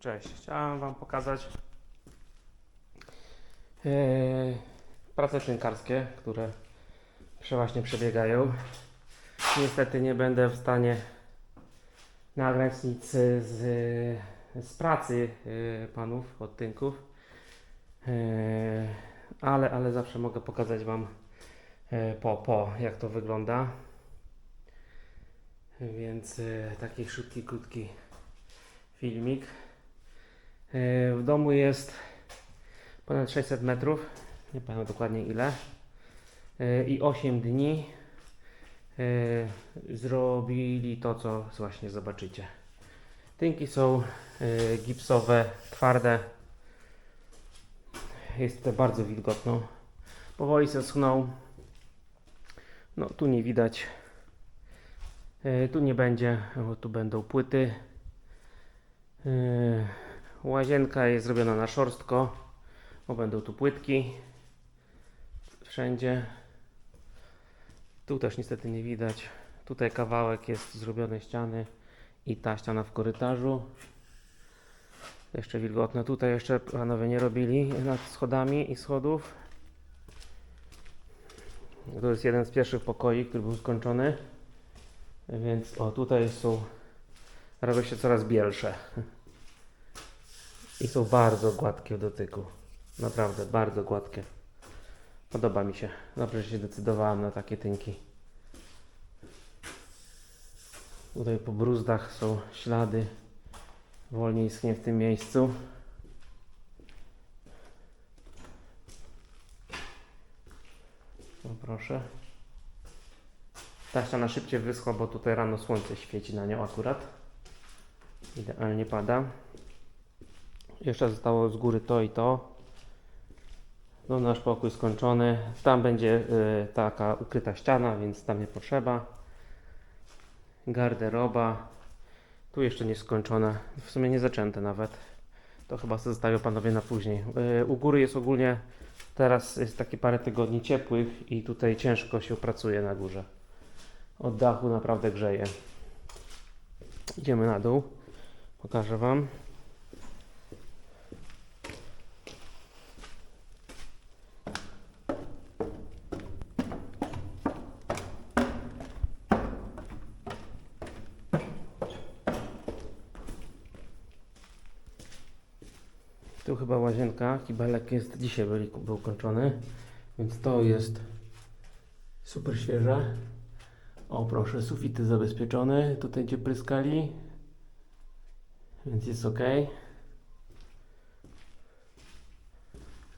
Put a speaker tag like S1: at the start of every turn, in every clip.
S1: Cześć, chciałem Wam pokazać e, prace tynkarskie, które przeważnie przebiegają. Niestety nie będę w stanie nagrać nic z, z pracy e, panów od tynków, e, ale, ale zawsze mogę pokazać Wam e, po, po jak to wygląda. Więc e, taki szybki, krótki filmik. E, W domu jest ponad 600 metrów, nie pamiętam dokładnie ile, E, i 8 dni e, zrobili to, co właśnie zobaczycie. Tynki są gipsowe, twarde. Jest tutaj bardzo wilgotno. Powoli się schną. No tu nie widać. Tu nie będzie, bo tu będą płyty. Łazienka jest zrobiona na szorstko, bo będą tu płytki wszędzie. Tu też niestety nie widać. Tutaj kawałek jest zrobione ściany i ta ściana w korytarzu. Jeszcze wilgotne. Tutaj jeszcze panowie nie robili nad schodami i schodów. To jest jeden z pierwszych pokoi, który był skończony. Więc o tutaj są robią się coraz bielsze. I są bardzo gładkie w dotyku. Naprawdę, bardzo gładkie. Podoba mi się. Dobrze, że się decydowałem na takie tynki. Tutaj po bruzdach są ślady. Wolniej schnie w tym miejscu. O, proszę. Ta ściana szybciej wyschła, bo tutaj rano słońce świeci na nią akurat. Idealnie pada. Jeszcze zostało z góry to i to. No nasz pokój skończony. Tam będzie y, taka ukryta ściana, więc tam nie potrzeba. Garderoba. Tu jeszcze nie skończona. W sumie nie zaczęte nawet. To chyba sobie zostawią panowie na później. Y, u góry jest ogólnie teraz jest takie parę tygodni ciepłych i tutaj ciężko się pracuje na górze. Od dachu naprawdę grzeje. Idziemy na dół. Pokażę Wam. Tu chyba łazienka, kibelek jest dzisiaj był, był kończony, więc to jest super świeże. O proszę, sufity zabezpieczone, tutaj gdzie pryskali, więc jest ok.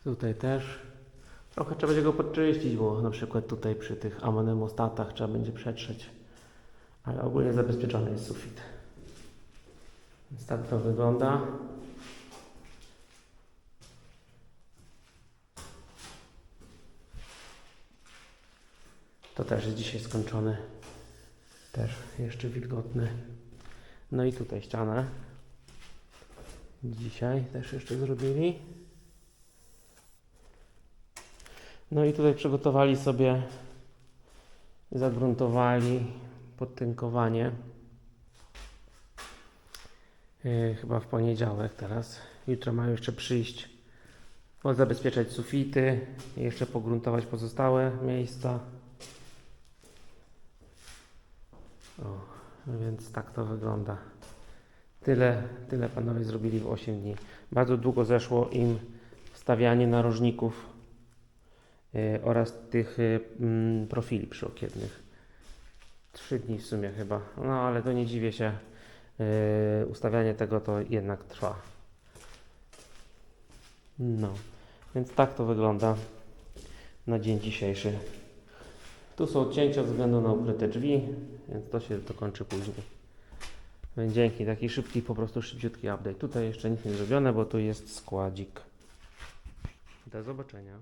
S1: Tutaj też. Trochę trzeba będzie go podczyścić, bo na przykład tutaj przy tych amonemostatach trzeba będzie przetrzeć. Ale ogólnie zabezpieczony jest sufit. Więc tak to wygląda. To też jest dzisiaj skończony. Też jeszcze wilgotny. No i tutaj ścianę. Dzisiaj też jeszcze zrobili. No i tutaj przygotowali sobie, zagruntowali podtynkowanie. Yy, chyba w poniedziałek teraz. Jutro mają jeszcze przyjść, zabezpieczać sufity jeszcze pogruntować pozostałe miejsca. O, no więc tak to wygląda. Tyle, tyle panowie zrobili w 8 dni. Bardzo długo zeszło im wstawianie narożników yy, oraz tych yy, mm, profili przyokiennych. 3 dni w sumie chyba. No ale to nie dziwię się. Yy, ustawianie tego to jednak trwa. No, więc tak to wygląda na dzień dzisiejszy. Tu są odcięcia ze względu na ukryte drzwi, więc to się dokończy później. Dzięki, taki szybki, po prostu szybciutki update. Tutaj jeszcze nic nie zrobione, bo tu jest składzik. Do zobaczenia.